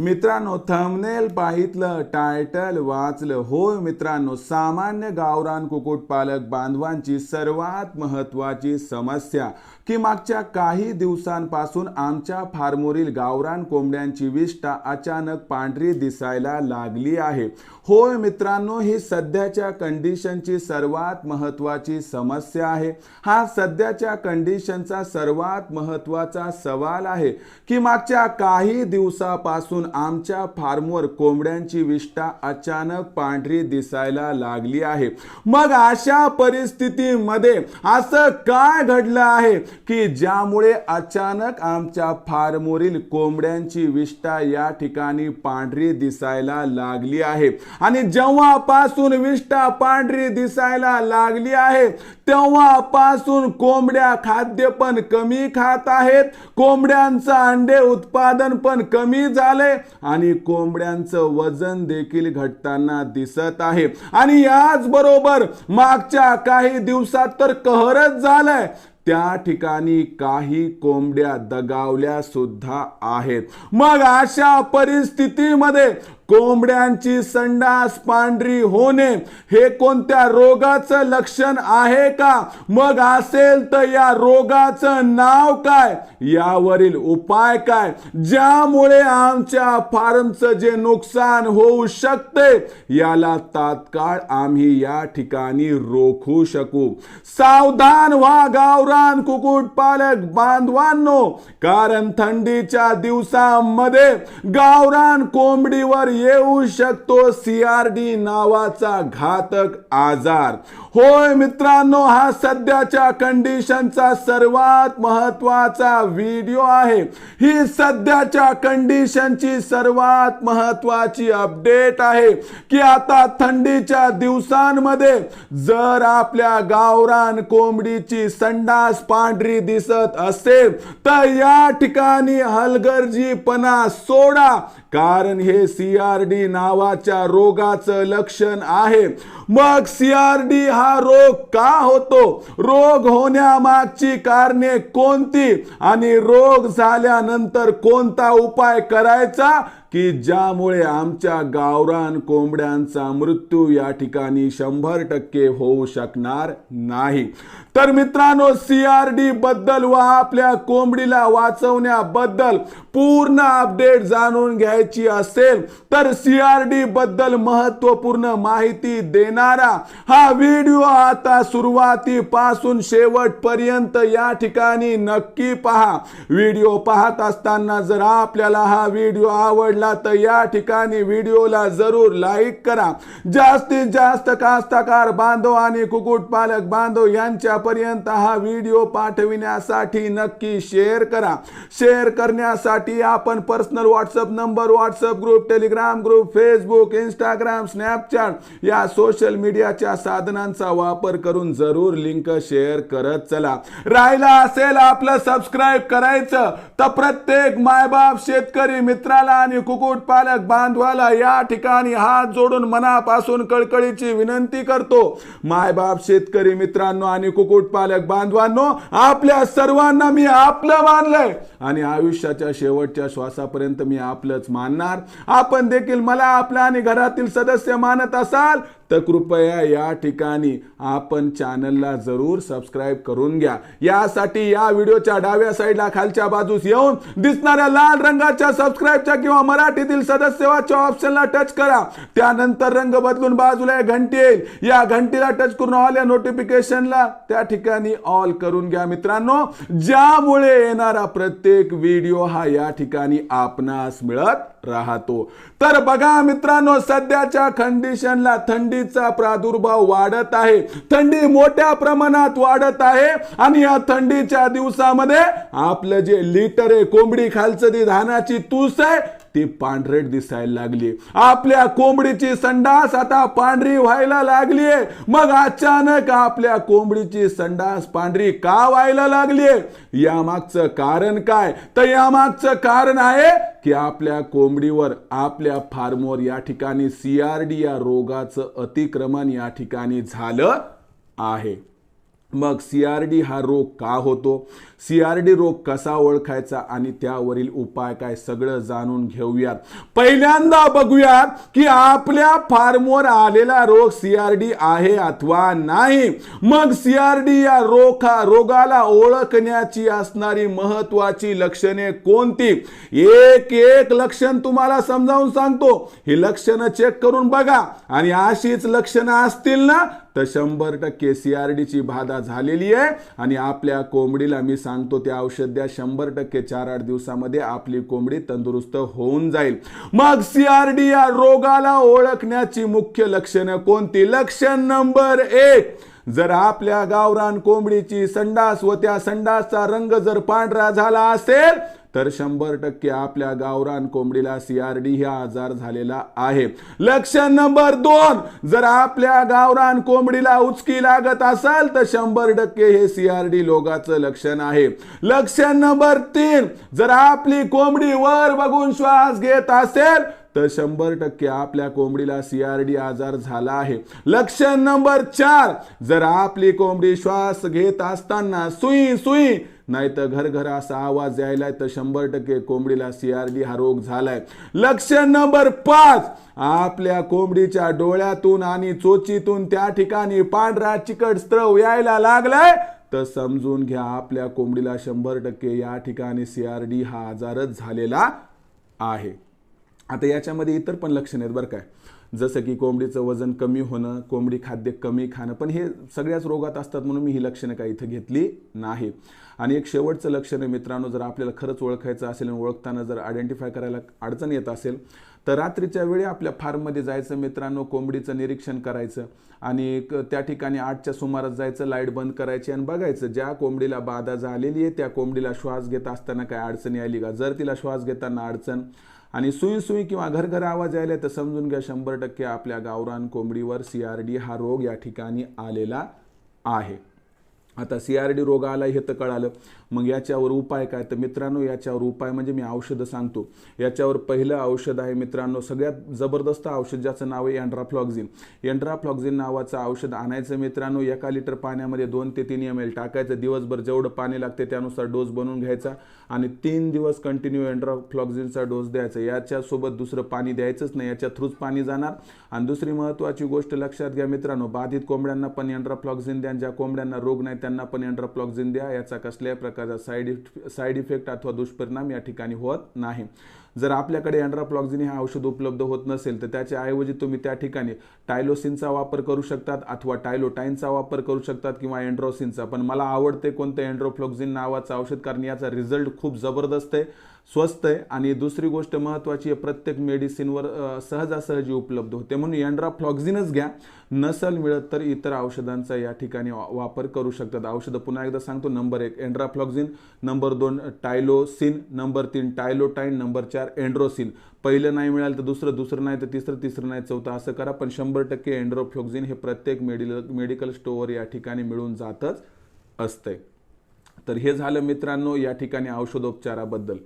मित्रांनो thumbnail पाहितलं title वाचलं. होय मित्रांनो सामान्य गावरान कुक्कुटपालक बांधवांची सर्वात महत्वाची समस्या. की मागच्या काही दिवसांपासून आमच्या फार्मोरील गावरान कोंबड्यांची विष्ठा अचानक पांढरी दिसायला लागली आहे. होय मित्रांनो ही सध्याच्या कंडिशनची सर्वात महत्वाची समस्या आहे. हा सध्याच्या कंडिशनचा सर्वात महत्त्वाचा सवाल आहे. की मागच्या काही दिवसापासून आमच्या फार्मवर कोंबड्यांची विष्ठा अचानक पांढरी दिसायला लागली आहे. मग अशा परिस्थितीमध्ये असं काय घडलं आहे की ज्यामुळे अचानक आमच्या फार्मवरील कोंबड्यांची विष्ठा या ठिकाणी पांढरी दिसायला लागली आहे? आणि जेव्हापासून विष्ठा पांढरी दिसायला लागली आहे तेव्हापासून कोंबड्या खाद्य पण कमी खात आहेत कोंबड्यांचं अंडे उत्पादन पण कमी झाले आणि कोंबड्यांचं वजन देखील घटताना दिसत आहे. आणि याचबरोबर मागच्या काही दिवसात तर कहरच झालाय. त्या ठिकाणी काही कोंबड्या दगावल्या सुद्धा आहेत. मग अशा परिस्थितीमध्ये कोंबड्यांची संडास पांढरी होणे हे कोणत्या रोगाचं लक्षण आहे का? मग असेल तर या रोगाचं नाव काय? यावरील उपाय काय? ज्यामुळे आमच्या फार्मचं जे नुकसान होऊ शकते याला तात्काळ आम्ही या ठिकाणी रोखू शकू. सावधान व्हा गावरान कुक्कुटपालक बांधवांनो. कारण थंडीच्या दिवसामध्ये गावरान कोंबडीवर येऊ शकतो सीआरडी नावाचा घातक आजार. होय मित्रांनो हा सध्याच्या कंडिशनचा सर्वात महत्त्वाचा व्हिडिओ आहे. ही सध्याच्या कंडिशनची सर्वात महत्वाची अपडेट आहे की आता थंडीच्या दिवसांमध्ये जर आपल्या गावरान कोंबडीची संडास पांढरी दिसत असेल तर या ठिकाणी हलगर्जीपणा सोडा. कारण हे सीआरडी नावाच्या रोगाचं लक्षण आहे. मग सीआरडी हा रोग का होतो? रोग होण्यामागची कारणे कोणती? आणि रोग झाल्यानंतर कोणता उपाय करायचा? की ज्यामुळे आमच्या गावरान कोंबड्यांचा मृत्यू या ठिकाणी शंभर टक्के होऊ शकणार नाही. तर मित्रांनो सीआरडी बद्दल व आपल्या कोंबडीला वाचवण्याबद्दल पूर्ण अपडेट जाणून घ्यायची असेल तर सीआरडी बद्दल महत्त्वपूर्ण माहिती देणारा हा व्हिडिओ आता सुरुवातीपासून शेवटपर्यंत या ठिकाणी नक्की पहा. व्हिडिओ पाहत असताना जर आपल्याला हा व्हिडिओ आवडला तर या ठिकाणी व्हिडिओला जरूर लाईक करा. जास्तीत जास्त कास्तकार बांधव आणि कुक्कुटपालक बांधव यांच्या त्यांच्यापर्यंत हा व्हिडिओ पाठविण्यासाठी नक्की शेअर करा. शेअर करण्यासाठी आपण personal WhatsApp number WhatsApp group Telegram group Facebook Instagram Snapchat या सोशल मीडियाच्या साधनांचा वापर करून जरूर लिंक शेअर करत चला. राहिला असेल आपलं सबस्क्राईब करायचं तर प्रत्येक मायबाप शेतकरी मित्राला आणि कुकुट पालक बांधवाला या ठिकाणी हात जोडून मनापासून कळकळीची विनंती करतो. मायबाप शेतकरी मित्रांनो आणि कुकुट कुक्कुटपालक बांधवांनो आपल्या सर्वांना मी आपलं मानलंय. आणि आयुष्याच्या शेवटच्या श्वासापर्यंत मी आपलंच मानणार. आपण देखील मला आपलं आणि घरातील सदस्य मानत असाल तर कृपया या ठिकाणी आपण चॅनलला जरूर सबस्क्राईब करून घ्या. यासाठी या व्हिडिओच्या डाव्या साईडला खालच्या बाजूस येऊन दिसणाऱ्या लाल रंगाच्या सबस्क्राईबच्या किंवा मराठीतील सदस्यवाच्या ऑप्शनला टच करा. त्यानंतर रंग बदलून बाजूला एक घंटी येईल. या घंटीला टच करून ऑल या नोटिफिकेशनला त्या ठिकाणी ऑल करून घ्या मित्रांनो. ज्यामुळे येणारा प्रत्येक व्हिडिओ हा या ठिकाणी आपणास मिळत राहतो. तर बघा मित्रांनो सध्याच्या कंडिशनला थंडीचा प्रादुर्भाव वाढत आहे. थंडी मोठ्या प्रमाणात वाढत आहे आणि या थंडीच्या दिवसामध्ये आपलं जे लिटर आहे कोंबडी खालचं ती धानाची तूस आहे ती पांढरेट दिसायला लागली. आपल्या कोंबडीची संडास आता पांढरी व्हायला लागलीये मग अचानक आपल्या कोंबडीची संडास पांढरी का व्हायला लागलीये यामागचं कारण काय? तर यामागचं कारण आहे की आपल्या कोंबडीवर आपल्या फार्मवर या ठिकाणी सीआरडी या रोगाचं अतिक्रमण या ठिकाणी झालं आहे. मग सीआरडी हा रोग का होतो? सीआरडी रोग कसा ओळखायचा आणि त्यावरील उपाय काय? सगळं जाणून घेऊयात. पहिल्यांदा बघूयात की आपल्या फार्मवर आलेला रोग सीआरडी आहे अथवा नाही. मग सीआरडी या रोखा रोगाला ओळखण्याची असणारी महत्वाची लक्षणे कोणती? एक एक लक्षण तुम्हाला समजावून सांगतो. ही लक्षणं चेक करून बघा. आणि अशीच लक्षणं असतील ना तर शंभर टक्के सीआरडीची बाधा झालेली आहे. आणि आपल्या कोंबडीला मी सांगतो ते औषध द्या. शंभर टक्के चार आठ दिवसामध्ये आपली कोंबडी तंदुरुस्त होऊन जाईल. मग सीआरडी या रोगाला ओळखण्याची मुख्य लक्षणं कोणती? लक्षण नंबर एक जर आपल्या गावरान कोंबडीची संडास व त्या संडासचा रंग जर पांढरा झाला असेल तर शंभर टक्के आपल्या गावरान कोंबडीला सीआरडी हा आजार झालेला आहे. लक्षण नंबर दोन जर आपल्या गावरान कोंबडीला उचकी लागत असाल तर शंभर टक्के हे सीआरडी रोगाचं लक्षण आहे. लक्षण नंबर तीन जर आपली कोंबडी वर बघून श्वास घेत असेल तर शंभर टक्के आपल्या कोंबडीला सीआरडी आजार झाला आहे. लक्षण नंबर चार जर आपली कोंबडी श्वास घेत असताना सुई सुई नाही तर घरघर असा आवाज यायलाय तर शंभर टक्के कोंबडीला सीआरडी हा रोग झालाय. लक्षण नंबर पाच. आपल्या कोंबडीच्या डोळ्यातून आणि चोचीतून त्या ठिकाणी पांढरा चिकट स्त्रव यायला लागलाय. तर समजून घ्या आपल्या कोंबडीला शंभर टक्के या ठिकाणी सीआरडी हा आजारच झालेला आहे. आता याच्यामध्ये इतर पण लक्षण आहेत बरं काय जसं की कोंबडीचं वजन कमी होणं कोंबडी खाद्य कमी खाणं पण हे सगळ्याच रोगात असतात म्हणून मी ही लक्षणं काही इथं घेतली नाही. आणि एक शेवटचं लक्षण आहे मित्रांनो जर आपल्याला खरंच ओळखायचं असेल आणि ओळखताना जर आयडेंटिफाय करायला अडचण येत असेल तर रात्रीच्या वेळी आपल्या फार्ममध्ये जायचं मित्रांनो कोंबडीचं निरीक्षण करायचं आणि त्या ठिकाणी आठच्या सुमारास जायचं लाइट बंद करायची आणि बघायचं ज्या कोंबडीला बाधा झालेली आहे त्या कोंबडीला श्वास घेत असताना काय अडचणी आली का? जर तिला श्वास घेताना अडचण आणि सुई सुई किंवा घरघर आवाज यायला तर समजून घ्या शंभर टक्के आपल्या गावरान कोंबडीवर सी आर डी हा रोग या ठिकाणी आलेला आहे. आता सी आर डी रोग आला हे तर कळालं. मग याच्यावर उपाय काय? तर मित्रांनो याच्यावर उपाय म्हणजे मी औषधं सांगतो. याच्यावर पहिलं औषध आहे मित्रांनो सगळ्यात जबरदस्त औषध ज्याचं नाव आहे अँड्राफ्लॉक्झिन एन्ड्राफ्लॉक्झिन नावाचं औषध आणायचं मित्रांनो एका लिटर पाण्यामध्ये दोन ते तीन एम एल टाकायचं. दिवसभर जेवढं पाणी लागते त्यानुसार डोस बनवून घ्यायचा आणि तीन दिवस कंटिन्यू अँड्राफ्लॉक्झिनचा डोस द्यायचा. याच्यासोबत दुसरं पाणी द्यायचंच नाही याच्या थ्रूच पाणी जाणार. आणि दुसरी महत्त्वाची गोष्ट लक्षात घ्या मित्रांनो बाधित कोंबड्यांना पण एन्ड्राफ्लॉक्झिन द्या ज्या कोंबड्यांना रोग नाही त्या त्यांना पण एन्ड्राफ्लॉक्झिन द्या. याचा कसल्याही प्रकारचा साईड साईड इफेक्ट अथवा दुष्परिणाम या ठिकाणी होत नाही. जर आपल्याकडे अँड्राफ्लॉक्झिन हे औषध उपलब्ध होत नसेल तर त्याच्याऐवजी तुम्ही त्या ठिकाणी टायलोसिनचा वापर करू शकतात अथवा टायलोटाईनचा वापर करू शकतात किंवा एन्ड्रोसिनचा पण मला आवडते कोणतं एन्ड्रोफ्लॉक्झिन नावाचं औषध कारण याचा रिझल्ट खूप जबरदस्त आहे. स्वस्त आहे. आणि दुसरी गोष्ट महत्त्वाची आहे प्रत्येक मेडिसिनवर सहजासहजी उपलब्ध होते. म्हणून एन्ड्राफ्लॉक्झिनच घ्या. नसल मिळत तर इतर औषधांचा या ठिकाणी वापर करू शकतात. औषधं पुन्हा एकदा सांगतो. नंबर एक एन्ड्राफ्लॉक्झिन नंबर दोन टायलोसिन नंबर तीन टायलोटाईन नंबर चार एन्ड्रोसिन पहिलं नाही मिळालं तर दुसरं दुसरं नाही तर तिसरं तिसरं नाही चौथं असं करा. पण शंभर टक्के एन्ड्रोफ्लॉक्झिन हे प्रत्येक मेडिल मेडिकल स्टोअर या ठिकाणी मिळून जातच असतंय. तर हे झालं मित्रांनो या ठिकाणी औषधोपचाराबद्दल.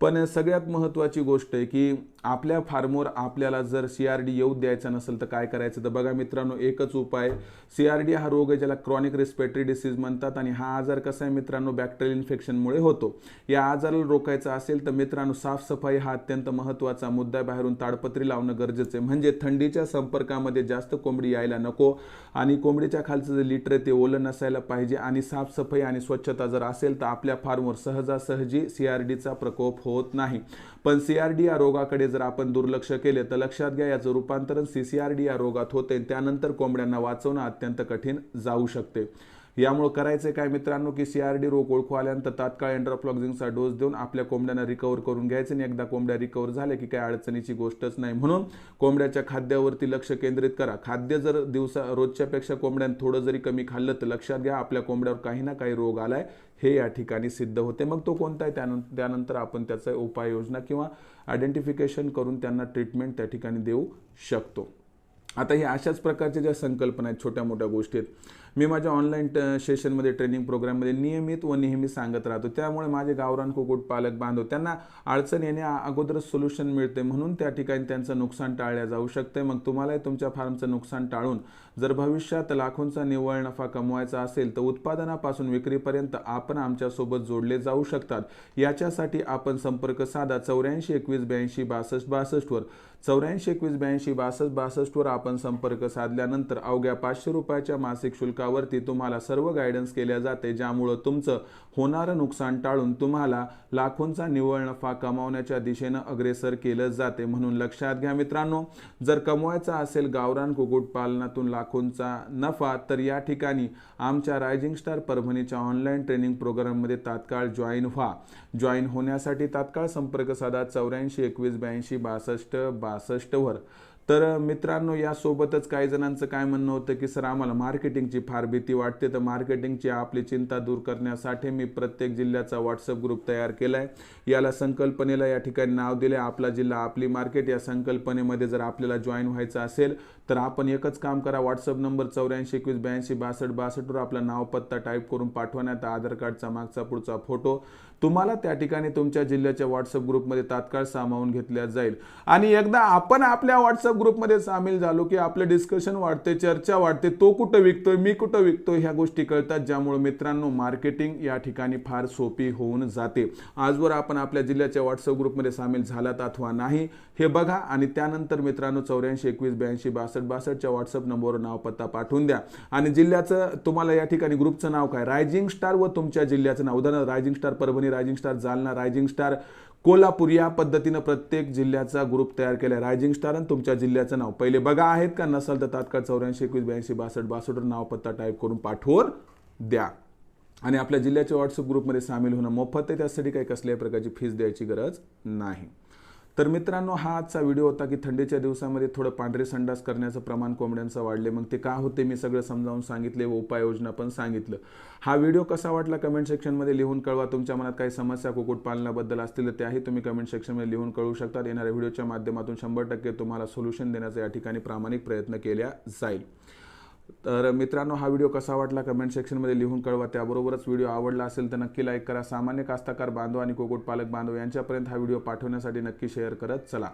पण सगळ्यात महत्त्वाची गोष्ट आहे की आपल्या फार्मवर आपल्याला जर सी आर डी येऊ द्यायचा नसेल तर काय करायचं? तर बघा मित्रांनो एकच उपाय. सी आर डी हा रोग आहे ज्याला क्रॉनिक रिस्पेटरी डिसीज म्हणतात आणि हा आजार कसा आहे मित्रांनो? बॅक्टेरियल इन्फेक्शनमुळे होतो. या आजाराला रोखायचा असेल तर मित्रांनो साफसफाई हा अत्यंत महत्त्वाचा मुद्दा बाहेरून ताडपत्री लावणं गरजेचं आहे. म्हणजे थंडीच्या संपर्कामध्ये जास्त कोंबडी यायला नको आणि कोंबडीच्या खालचं जे लिटर आहे ते ओलं नसायला पाहिजे आणि साफसफाई आणि स्वच्छता जर असेल तर आपल्या फार्मवर सहजासहजी सी आर डीचा प्रकोप होत नाही. पण सी आर डी या रोगाकडे जर आपण दुर्लक्ष केले तर लक्षात घ्या याचं रूपांतरण सी सी आर डी या रोगात होते त्यानंतर कोंबड्यांना वाचवणं अत्यंत कठीण जाऊ शकते. यामुळे करायचं काय मित्रांनो की सी आर डी रोग ओळखू आल्यानंतर तात्काळ एन्ड्रोफ्लॉक्झिनचा डोस देऊन आपल्या कोंबड्यांना रिकवर करून घ्यायचं आणि एकदा कोंबड्या रिकवर झाल्या की काय अडचणीची गोष्टच नाही. म्हणून कोंबड्याच्या खाद्यावरती लक्ष केंद्रित करा. खाद्य जर दिवसा रोजच्यापेक्षा कोंबड्यानं थोडं जरी कमी खाल्लं तर लक्षात घ्या आपल्या कोंबड्यावर काही ना काही रोग आलाय. हे या ठिकाणी सिद्ध होते. मग तो कोणता आहे? त्यानंतर त्यानंतर आपण त्याचा उपाययोजना किंवा आयडेंटिफिकेशन करून त्यांना ट्रीटमेंट त्या ठिकाणी देऊ शकतो. आता ही अशाच प्रकारच्या ज्या संकल्पना आहेत छोट्या मोठ्या गोष्टी आहेत. मी माझ्या ऑनलाईन सेशनमध्ये ट्रेनिंग प्रोग्राममध्ये नियमित व नेहमी सांगत राहतो. त्यामुळे माझे गावरान कुकुट पालक बांधव त्यांना अडचण येण्या अगोदरच सोल्युशन मिळते. म्हणून त्या ठिकाणी त्यांचं नुकसान टाळल्या जाऊ शकते. मग तुम्हालाही तुमच्या फार्मचं नुकसान टाळून जर भविष्यात लाखोंचा निव्वळ नफा कमवायचा असेल तर उत्पादनापासून विक्रीपर्यंत आपण आमच्यासोबत जोडले जाऊ शकतात. याच्यासाठी आपण संपर्क साधा. चौऱ्याऐंशी एकवीस ब्याऐंशी बासष्ट बासष्टवर चौऱ्याऐंशी एकवीस ब्याऐंशी बासष्ट बासष्टवर आपण संपर्क साधल्यानंतर अवघ्या पाचशे रुपयाच्या मासिक शुल्कावरती तुम्हाला सर्व गायडन्स केल्या जाते ज्यामुळं तुमचं होणारं नुकसान टाळून तुम्हाला लाखोंचा निव्वळ नफा कमावण्याच्या दिशेनं अग्रेसर केलं जाते. म्हणून लक्षात घ्या मित्रांनो जर कमवायचा असेल गावरान कुक्कुटपालनातून लाखोंचा नफा तर या ठिकाणी आमच्या रायझिंग स्टार परभणीच्या ऑनलाईन ट्रेनिंग प्रोग्राममध्ये तात्काळ जॉईन व्हा. जॉईन होण्यासाठी तात्काळ संपर्क साधा चौऱ्याऐंशी एकवीस ब्याऐंशी बासष्ट बासष्टवर. तर मित्रांनो यासोबतच काही जणांचं काय म्हणणं होतं की सर आम्हाला मार्केटिंगची फार भीती वाटते तर मार्केटिंगची आपली चिंता दूर करण्यासाठी मी प्रत्येक जिल्ह्याचा व्हॉट्सअप ग्रुप तयार केला आहे याला संकल्पनेला या ठिकाणी नाव दिले आपला जिल्हा आपली मार्केट या संकल्पनेमध्ये जर आपल्याला जॉईन व्हायचं असेल तर आपण एकच काम करा. व्हॉट्सअप नंबर चौऱ्याऐंशी एकवीस ब्याऐंशी बासष्ट बासष्टवर आपला नाव पत्ता टाईप करून पाठवण्यात आधार कार्डचा मागचा पुढचा फोटो तुम्हाला त्या ठिकाणी तुमच्या जिल्ह्याच्या व्हॉट्सअप ग्रुपमध्ये तात्काळ सामावून घेतल्या जाईल. आणि एकदा आपण आपल्या व्हॉट्सअप ग्रुपमध्ये सामील झालो की आपलं डिस्कशन वाढते चर्चा वाढते तो कुठं विकतोय मी कुठं विकतोय ह्या गोष्टी कळतात. ज्यामुळे मित्रांनो मार्केटिंग या ठिकाणी फार सोपी होऊन जाते. आजवर आपण आपल्या जिल्ह्याच्या व्हॉट्सअप ग्रुपमध्ये सामील झालात अथवा नाही हे बघा. आणि त्यानंतर मित्रांनो चौऱ्याऐंशी एकवीस ब्याऐंशी बासष्ट बासष्टच्या व्हॉट्सअप नंबरवर नाव पत्ता पाठवून द्या. आणि जिल्ह्याचं तुम्हाला या ठिकाणी ग्रुपचं नाव काय? रायझिंग स्टार व तुमच्या जिल्ह्याचं नाव. उदाहरण rising star Parbhani rising star Jalna. Rising star Kolhapur या पद्धतीनं प्रत्येक जिल्ह्याचा ग्रुप तयार केला रायझिंग स्टार आणि तुमच्या जिल्ह्याचं नाव. पहिले बघा आहेत का? नसाल तर तात्काळ चौऱ्याऐंशी एकवीस ब्याऐंशी बासष्ट बासष्टवर नाव पत्ता टाईप करून पाठवून द्या. आणि आपल्या जिल्ह्याच्या व्हॉट्सअप ग्रुपमध्ये सामील होणं मोफत आहे. त्यासाठी काही कसल्याही प्रकारची फीस द्यायची गरज नाही. तर मित्रांनो हा आजचा व्हिडिओ होता की थंडीच्या दिवसामध्ये थोडं पांढरे संडास करण्याचं प्रमाण कोंबड्यांचं वाढले. मग ते का होते मी सगळं समजावून सांगितले व उपाययोजना पण सांगितलं. हा व्हिडिओ कसा वाटला कमेंट सेक्शनमध्ये लिहून कळवा. तुमच्या मनात काही समस्या कुक्कुटपालनाबद्दल असतील तर त्याही तुम्ही कमेंट सेक्शनमध्ये लिहून कळू शकतात. येणाऱ्या व्हिडिओच्या माध्यमातून शंभर टक्के तुम्हाला सोल्युशन देण्याचा या ठिकाणी प्रामाणिक प्रयत्न केला जाईल. तर मित्रांनो हा व्हिडिओ कसा वाटला कमेंट सेक्शनमध्ये लिहून कळवा. त्याबरोबरच व्हिडिओ आवडला असेल तर नक्की लाईक करा. सामान्य कास्ताकार बांधव आणि कुक्कुटपालक बांधव यांच्यापर्यंत हा व्हिडिओ पाठवण्यासाठी नक्की शेअर करत चला.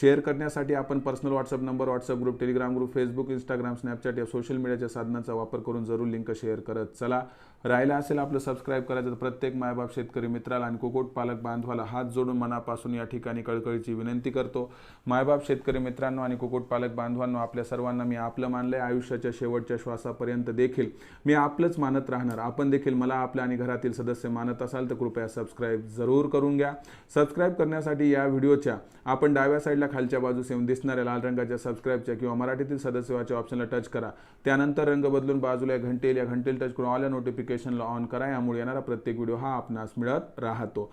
शेअर करण्यासाठी आपण personal WhatsApp number WhatsApp group Telegram group Facebook Instagram Snapchat या सोशल मीडियाच्या साधनांचा वापर करून जरूर लिंक शेअर करत चला. राहिला असेल आपलं सबस्क्राईब करायचं तर प्रत्येक मायबाप शेतकरी मित्राला आणि कुक्कुटपालक बांधवाला हात जोडून मनापासून या ठिकाणी कळकळीची विनंती करतो. मायबाप शेतकरी मित्रांनो आणि कुक्कुटपालक बांधवांनो आपल्या सर्वांना मी आपलं मानलंय. आयुष्याच्या शेवटच्या शेवटच्या श्वासापर्यंत देखील मी आपलंच मानत राहणार. आपण देखील मला आपल्या आणि घरातील सदस्य मानत असाल तर कृपया सबस्क्राईब जरूर करून घ्या. सबस्क्राईब करण्यासाठी या व्हिडिओच्या आपण डाव्या साईडला खालच्या बाजूस येऊन दिसणाऱ्या लाल रंगाच्या सबस्क्राईबच्या किंवा मराठीतील सदस्यवाच्या ऑप्शनला टच करा. त्यानंतर रंग बदलून बाजूला या घंटेल या घंटेल टच करून ऑल या नोटिफिकेशनला ऑन करा. यामुळे येणारा प्रत्येक व्हिडिओ हा आपणास मिळत राहतो.